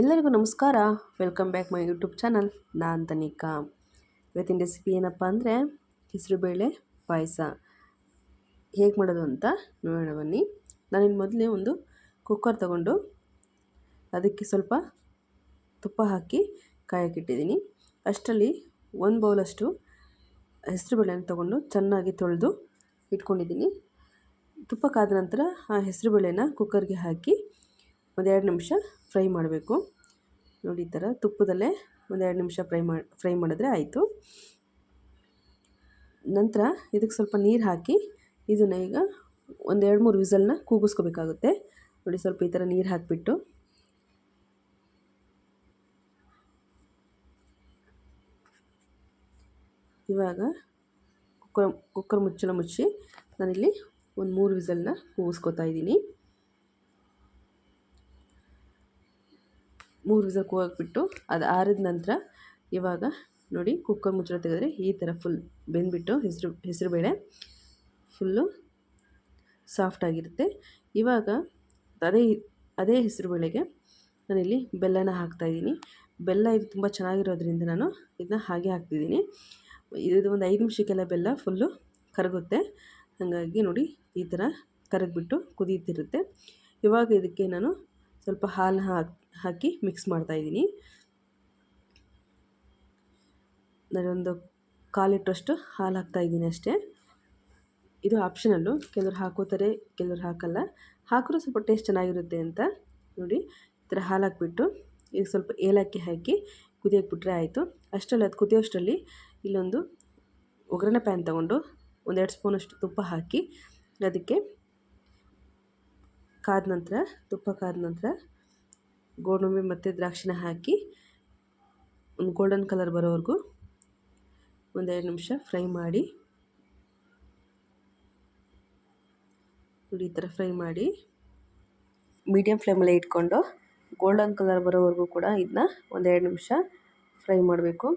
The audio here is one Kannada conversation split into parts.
ಎಲ್ಲರಿಗೂ ನಮಸ್ಕಾರ. Welcome back my YouTube channel ನಾನು ತನಿಕಾ ಇವತ್ತಿನ ರೆಸಿಪಿ ಏನಪ್ಪ ಅಂದರೆ ಹೆಸರುಬೇಳೆ ಪಾಯಸ. ಹೇಗೆ ಮಾಡೋದು ಅಂತ ನೋಡೋಣ ಬನ್ನಿ. ನಾನಿನ್ನು ಮೊದಲೇ ಒಂದು ಕುಕ್ಕರ್ ತಗೊಂಡು ಅದಕ್ಕೆ ಸ್ವಲ್ಪ ತುಪ್ಪ ಹಾಕಿ ಕಾಯಕ್ಕಿಟ್ಟಿದ್ದೀನಿ ಅಷ್ಟರಲ್ಲಿ ಒಂದು ಬೌಲಷ್ಟು ಹೆಸರುಬೇಳೆನ ತೊಗೊಂಡು ಚೆನ್ನಾಗಿ ತೊಳೆದು ಇಟ್ಕೊಂಡಿದ್ದೀನಿ. ತುಪ್ಪ ಕಾದ ನಂತರ ಆ ಹೆಸರುಬೇಳೆನ ಕುಕ್ಕರ್ಗೆ ಹಾಕಿ ಒಂದೆರಡು ನಿಮಿಷ ಫ್ರೈ ಮಾಡಬೇಕು. ನೋಡಿ ಈ ಥರ ತುಪ್ಪದಲ್ಲೇ ಒಂದೆರಡು ನಿಮಿಷ ಫ್ರೈ ಮಾಡಿ ಫ್ರೈ ಮಾಡಿದ್ರೆ ಆಯಿತು. ನಂತರ ಇದಕ್ಕೆ ಸ್ವಲ್ಪ ನೀರು ಹಾಕಿ ಇದನ್ನು ಈಗ ಒಂದೆರಡು ಮೂರು ವಿಸಲ್ನ ಕೂಗಿಸ್ಕೋಬೇಕಾಗುತ್ತೆ. ನೋಡಿ ಸ್ವಲ್ಪ ಈ ಥರ ನೀರು ಹಾಕಿಬಿಟ್ಟು. ಇವಾಗ ಕುಕ್ಕರ್ ಕುಕ್ಕರ್ ಮುಚ್ಚಳ ಮುಚ್ಚಿ ನಾನಿಲ್ಲಿ ಒಂದು ಮೂರು ವಿಸಲ್ನ ಕೂಗಿಸ್ಕೊತಾ ಇದ್ದೀನಿ. ಮೂರು ವಿಸಲ್ ಕೂಗಾಕ್ಬಿಟ್ಟು ಅದು ಆರಿದ ನಂತರ ಇವಾಗ ನೋಡಿ ಕುಕ್ಕರ್ ಮುಚ್ಚಳ ತೆಗೆದ್ರೆ ಈ ಥರ ಫುಲ್ ಬೆಂದ್ಬಿಟ್ಟು ಹೆಸರು ಹೆಸರುಬೇಳೆ ಫುಲ್ಲು ಸಾಫ್ಟಾಗಿರುತ್ತೆ ಇವಾಗ ಅದೇ ಅದೇ ಹೆಸರುಬೇಳೆಗೆ ನಾನಿಲ್ಲಿ ಬೆಲ್ಲನ ಹಾಕ್ತಾಯಿದ್ದೀನಿ ಬೆಲ್ಲ ಇದು ತುಂಬ ಚೆನ್ನಾಗಿರೋದ್ರಿಂದ ನಾನು ಇದನ್ನ ಹಾಗೆ ಹಾಕ್ತಿದ್ದೀನಿ. ಇದು ಒಂದು ಐದು ನಿಮಿಷಕ್ಕೆಲ್ಲ ಬೆಲ್ಲ ಫುಲ್ಲು ಕರಗುತ್ತೆ. ಹಾಗಾಗಿ ನೋಡಿ ಈ ಥರ ಕರಗಿಬಿಟ್ಟು ಕುದೀತಿರುತ್ತೆ. ಇವಾಗ ಇದಕ್ಕೆ ನಾನು ಸ್ವಲ್ಪ ಹಾಲು ಹಾಕಿ ಹಾಕಿ ಮಿಕ್ಸ್ ಮಾಡ್ತಾಯಿದ್ದೀನಿ ನಾನೊಂದು ಕಾಲಿಟ್ಟಷ್ಟು ಹಾಲು ಹಾಕ್ತಾಯಿದ್ದೀನಿ ಅಷ್ಟೇ. ಇದು ಆಪ್ಷನಲ್ಲು ಕೆಲವರು ಹಾಕೋತಾರೆ, ಕೆಲವರು ಹಾಕಲ್ಲ. ಹಾಕಿದ್ರೆ ಸ್ವಲ್ಪ ಟೇಸ್ಟ್ ಚೆನ್ನಾಗಿರುತ್ತೆ ಅಂತ. ನೋಡಿ, ಈ ಥರ ಹಾಲು ಹಾಕಿಬಿಟ್ಟು ಈಗ ಸ್ವಲ್ಪ ಏಲಕ್ಕಿ ಹಾಕಿ ಕುದಿಯೋಕೆ ಬಿಟ್ಟರೆ ಆಯಿತು. ಅಷ್ಟರಲ್ಲಿ, ಅದು ಕುದಿಯೋಷ್ಟರಲ್ಲಿ ಇಲ್ಲೊಂದು ಒಗ್ಗರಣೆ ಪ್ಯಾನ್ ತೊಗೊಂಡು ಒಂದೆರಡು ಸ್ಪೂನಷ್ಟು ತುಪ್ಪ ಹಾಕಿ, ಅದಕ್ಕೆ ಕಾದ ನಂತರ, ತುಪ್ಪ ಕಾದ ನಂತರ ಗೋಡಂಬಿ ಮತ್ತು ದ್ರಾಕ್ಷಿನ ಹಾಕಿ ಒಂದು ಗೋಲ್ಡನ್ ಕಲರ್ ಬರೋವರೆಗೂ ಒಂದೆರಡು ನಿಮಿಷ ಫ್ರೈ ಮಾಡಿ ನೋಡಿ ಈ ಥರ ಫ್ರೈ ಮಾಡಿ ಮೀಡಿಯಮ್ ಫ್ಲೇಮಲ್ಲೇ ಇಟ್ಕೊಂಡು ಗೋಲ್ಡನ್ ಕಲರ್ ಬರೋವರೆಗೂ ಕೂಡ ಇದನ್ನ ಒಂದೆರಡು ನಿಮಿಷ ಫ್ರೈ ಮಾಡಬೇಕು.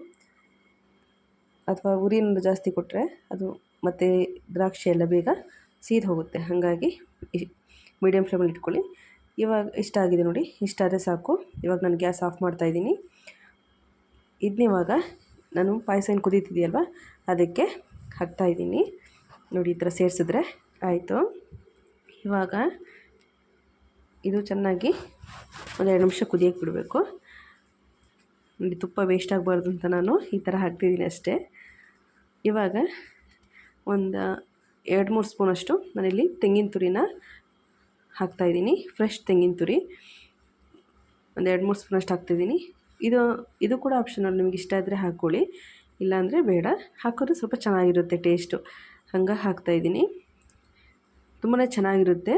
ಅಥವಾ ಉರಿಯನ್ನು ಜಾಸ್ತಿ ಕೊಟ್ಟರೆ ಅದು ಮತ್ತು ದ್ರಾಕ್ಷಿ ಎಲ್ಲ ಬೇಗ ಸೀದ್ ಹೋಗುತ್ತೆ. ಹಾಗಾಗಿ ಮೀಡಿಯಮ್ ಫ್ಲೇಮಲ್ಲಿ ಇಟ್ಕೊಳ್ಳಿ. ಇವಾಗ ಇಷ್ಟ ಆಗಿದೆ ನೋಡಿ ಇಷ್ಟಾದರೆ ಸಾಕು. ಇವಾಗ ನಾನು ಗ್ಯಾಸ್ ಆಫ್ ಮಾಡ್ತಾಯಿದ್ದೀನಿ ಇದನ್ನಿವಾಗ ನಾನು ಪಾಯಸ ಏನು ಕುದೀತಿದೆಯಲ್ವ, ಅದಕ್ಕೆ ಹಾಕ್ತಾಯಿದ್ದೀನಿ ನೋಡಿ, ಈ ಥರ ಸೇರಿಸಿದ್ರೆ ಆಯಿತು. ಇವಾಗ ಇದು ಚೆನ್ನಾಗಿ ಒಂದು ಎರಡು ನಿಮಿಷ ಕುದಿಯೋಕ್ಕೆ ಬಿಡಬೇಕು ನೋಡಿ, ತುಪ್ಪ ವೇಸ್ಟ್ ಆಗಬಾರ್ದು ಅಂತ ನಾನು ಈ ಥರ ಹಾಕ್ತಿದ್ದೀನಿ ಅಷ್ಟೇ. ಇವಾಗ ಒಂದು ಎರಡು ಮೂರು ಸ್ಪೂನಷ್ಟು ನಾನಿಲ್ಲಿ ತೆಂಗಿನ ತುರಿನ ಹಾಕ್ತಾಯಿದ್ದೀನಿ. ಫ್ರೆಶ್ ತೆಂಗಿನ ತುರಿ. ಒಂದು ಎರಡು, ಮೂರು ಸ್ಪೂನಷ್ಟು ಹಾಕ್ತಿದ್ದೀನಿ. ಇದು ಇದು ಕೂಡ ಆಪ್ಷನಲ್ ನಿಮ್ಗೆ ಇಷ್ಟ ಆದರೆ ಹಾಕ್ಕೊಳ್ಳಿ ಇಲ್ಲಾಂದರೆ ಬೇಡ. ಹಾಕೋದು ಸ್ವಲ್ಪ ಚೆನ್ನಾಗಿರುತ್ತೆ ಟೇಸ್ಟು ಹಂಗೆ ಹಾಕ್ತಾಯಿದ್ದೀನಿ. ತುಂಬಾ ಚೆನ್ನಾಗಿರುತ್ತೆ.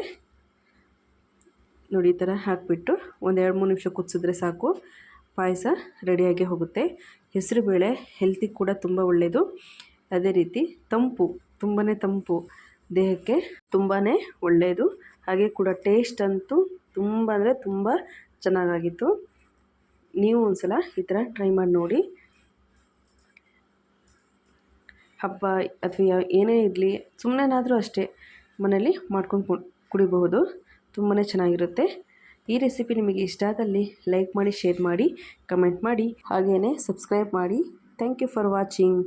ನೋಡಿ, ಈ ಥರ ಹಾಕಿಬಿಟ್ಟು ಒಂದು ಎರಡು, ಮೂರು ನಿಮಿಷ ಕುದಿಸಿದ್ರೆ ಸಾಕು. ಪಾಯಸ ರೆಡಿಯಾಗಿ ಹೋಗುತ್ತೆ. ಹೆಸರುಬೇಳೆ ಹೆಲ್ತಿಗೆ ಕೂಡ ತುಂಬ ಒಳ್ಳೆಯದು ಅದೇ ರೀತಿ ತಂಪು ತುಂಬಾ ತಂಪು ದೇಹಕ್ಕೆ ತುಂಬಾ ಒಳ್ಳೆಯದು ಹಾಗೆ ಕೂಡ ಟೇಸ್ಟ್ ಅಂತೂ ತುಂಬ ಅಂದರೆ ತುಂಬ ಚೆನ್ನಾಗಾಗಿತ್ತು. ನೀವು ಒಂದ್ಸಲ ಈ ಥರ ಟ್ರೈ ಮಾಡಿ ನೋಡಿ. ಹಬ್ಬ ಅಥವಾ ಏನೇ ಇರಲಿ ಸುಮ್ಮನೆನಾದರೂ ಅಷ್ಟೇ ಮನೇಲಿ ಮಾಡ್ಕೊಂಡು ಕುಡಿಬಹುದು. ತುಂಬಾ ಚೆನ್ನಾಗಿರುತ್ತೆ. ಈ ರೆಸಿಪಿ ನಿಮಗೆ ಇಷ್ಟ ಆದಲ್ಲಿ ಲೈಕ್ ಮಾಡಿ ಶೇರ್ ಮಾಡಿ ಕಮೆಂಟ್ ಮಾಡಿ ಹಾಗೆಯೇ ಸಬ್ಸ್ಕ್ರೈಬ್ ಮಾಡಿ. Thank you for watching